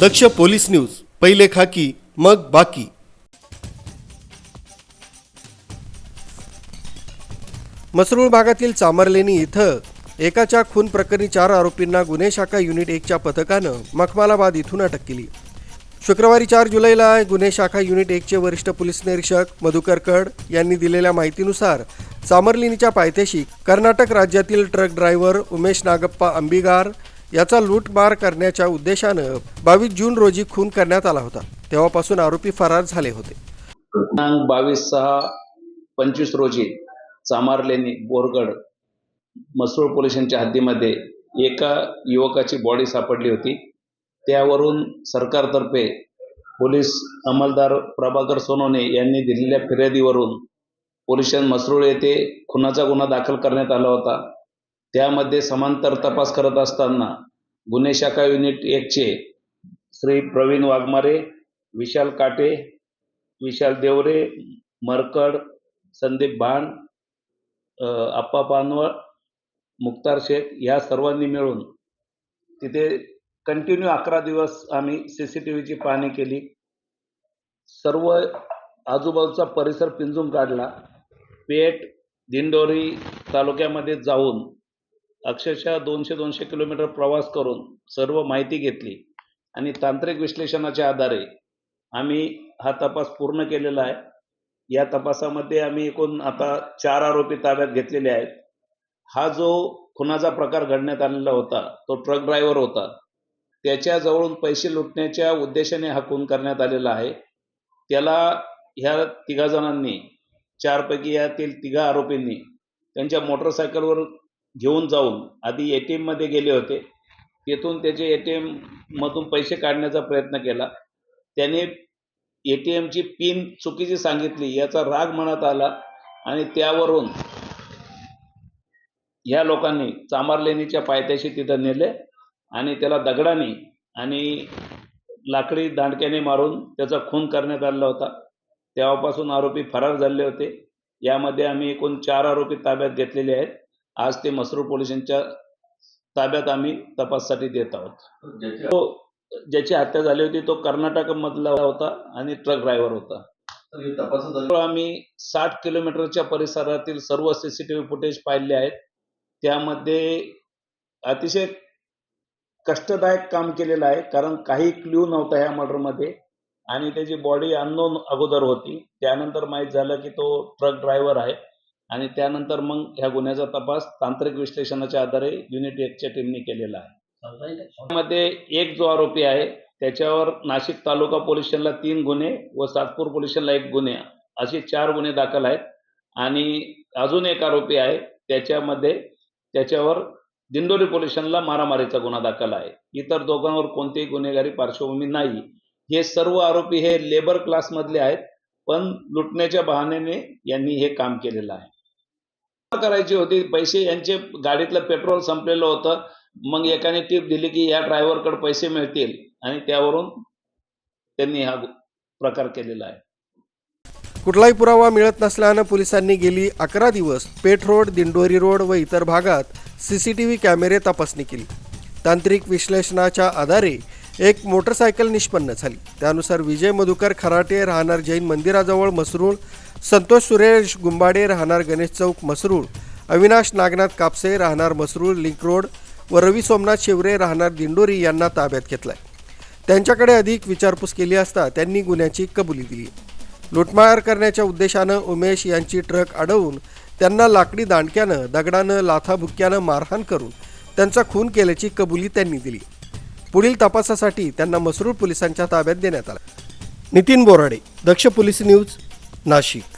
दक्ष police news पहिले खाकी मग बाकी. मसरूळ भागातील चामरलेनी इथं एकाच्या खून प्रकरणी चार आरोपींना गुन्हे शाखा युनिट एकच्या पथकानं मखमालाबाद इथून अटक केली. शुक्रवारी चार जुलैला गुन्हे शाखा युनिट एकचे वरिष्ठ पोलीस निरीक्षक मधुकर कड यांनी दिलेल्या माहितीनुसार चामरलिनीच्या पायथ्याशी कर्नाटक राज्यातील ट्रक ड्रायव्हर उमेश नागप्पा अंबिगार याचा लूटमार करण्याच्या उद्देशानं बावीस जून रोजी खून करण्यात आला होता. तेव्हापासून आरोपी फरार झाले होते. दिनांक बावीस सहा पंचवीस रोजी चामारलेनी बोरगड मसरूळ पोलिसांच्या हद्दीमध्ये एका युवकाची बॉडी सापडली होती. त्यावरून सरकारतर्फे पोलीस अंमलदार प्रभाकर सोनवणे यांनी दिलेल्या फिर्यादीवरून पोलिसां मसरूळ येथे खुनाचा गुन्हा दाखल करण्यात आला होता. त्यामध्ये समांतर तपास करत असताना गुन्हे शाखा युनिट एकचे श्री प्रवीण वाघमारे विशाल काटे विशाल देवरे मरकड संदीप भान आप्पा पानवळ मुक्तार शेख ह्या सर्वांनी मिळून तिथे कंटिन्यू अकरा दिवस आम्ही सी सी टी व्हीची पाहणी केली. सर्व आजूबाजूचा परिसर पिंजून काढला. पेठ दिंडोरी तालुक्यामध्ये जाऊन अक्षरशः दोनशे दोनशे किलोमीटर प्रवास करून सर्व माहिती घेतली आणि तांत्रिक विश्लेषणाच्या आधारे आम्ही हा तपास पूर्ण केलेला आहे. या तपासामध्ये आम्ही एकूण आता चार आरोपी ताब्यात घेतलेले आहेत. हा जो खुनाचा प्रकार घडण्यात आलेला होता तो ट्रक ड्रायव्हर होता त्याच्याजवळून पैसे लुटण्याच्या उद्देशाने हा खून करण्यात आलेला आहे. त्याला ह्या तिघा जणांनी चारपैकी यातील तिघा आरोपींनी त्यांच्या मोटरसायकलवर घेऊन जाऊन आधी ए टी एममध्ये गेले होते. तेथून त्याचे ए टी एममधून पैसे काढण्याचा प्रयत्न केला. त्याने ए टी एमची पिन चुकीची सांगितली याचा राग मनात आला आणि त्यावरून ह्या लोकांनी चामारलेणीच्या पायथ्याशी तिथं नेले आणि त्याला दगडाने आणि लाकडी दांडक्याने मारून त्याचा खून करण्यात आला होता. तेव्हापासून आरोपी फरार झाले होते. यामध्ये आम्ही एकूण चार आरोपी ताब्यात घेतलेले आहेत. आज ते मसरूळ पोलिसांच्या ताब्यात आम्ही तपाससाठी देत आहोत. तो ज्याची हत्या झाली होती तो कर्नाटक मधला होता आणि ट्रक ड्रायव्हर होता. आम्ही साठ किलोमीटरच्या परिसरातील सर्व सीसीटीव्ही फुटेज पाहिले आहेत. त्यामध्ये अतिशय कष्टदायक काम केलेलं आहे कारण काही क्ल्यू नव्हता ह्या मर्डरमध्ये. आणि त्याची बॉडी अननोन अगोदर होती. त्यानंतर माहीत झालं की तो ट्रक ड्रायव्हर आहे. आणि त्यानंतर मग ह्या गुन्ह्याचा तपास तांत्रिक विश्लेषणाच्या आधारे युनिट एकच्या टीमने केलेला आहे. मध्ये एक जो आरोपी आहे त्याच्यावर नाशिक तालुका पोलीस स्टेशनला तीन गुन्हे व सातपूर पोलीस स्टेशनला एक गुन्हे. असे चार गुन्हे दाखल आहेत. आणि अजून एक आरोपी आहे त्याच्यामध्ये त्याच्यावर दिंडोरी पोलीस स्टेशनला मारामारीचा गुन्हा दाखल आहे. इतर दोघांवर कोणतीही गुन्हेगारी पार्श्वभूमी नाही. हे सर्व आरोपी हे लेबर क्लासमधले आहेत पण लुटण्याच्या बहाण्याने यांनी हे काम केलेलं आहे. करायची होती. पैसे यांचे गाडीतलं पेट्रोल संपलेलं होतं. मग एकाने टीप दिली की या ड्रायव्हरकडे पैसे मिळतील. आणि त्यावरून त्यांनी हा प्रकार केलेला आहे. कुठलाही पुरावा मिळत नसल्यानं पोलिसांनी गेली अकरा दिवस पेठ रोड दिंडोरी रोड व इतर भागात सी सी टी व्ही कॅमेरे तपासणी केली. तांत्रिक विश्लेषणाच्या आधारे एक मोटरसायकल निष्पन्न झाली. त्यानुसार विजय मधुकर खराटे राहणार जैन मंदिराजवळ मसरूळ संतोष सुरेश गुंबाडे राहणार गणेश चौक मसरूळ अविनाश नागनाथ कापसे राहणार मसरूळ लिंक रोड. व रवी सोमनाथ शिवरे राहणार दिंडोरी यांना ताब्यात घेतलाय. त्यांच्याकडे अधिक विचारपूस केली असता त्यांनी गुन्ह्याची कबुली दिली. लुटमार करण्याच्या उद्देशानं उमेश यांची ट्रक अडवून त्यांना लाकडी दांडक्यानं दगडानं लाथाबुक्क्यानं मारहाण करून त्यांचा खून केल्याची कबुली त्यांनी दिली. पुढील तपासासाठी त्यांना मसरूळ पोलिसांच्या ताब्यात देण्यात आला. Nitin Borade Daksh police news Nashik.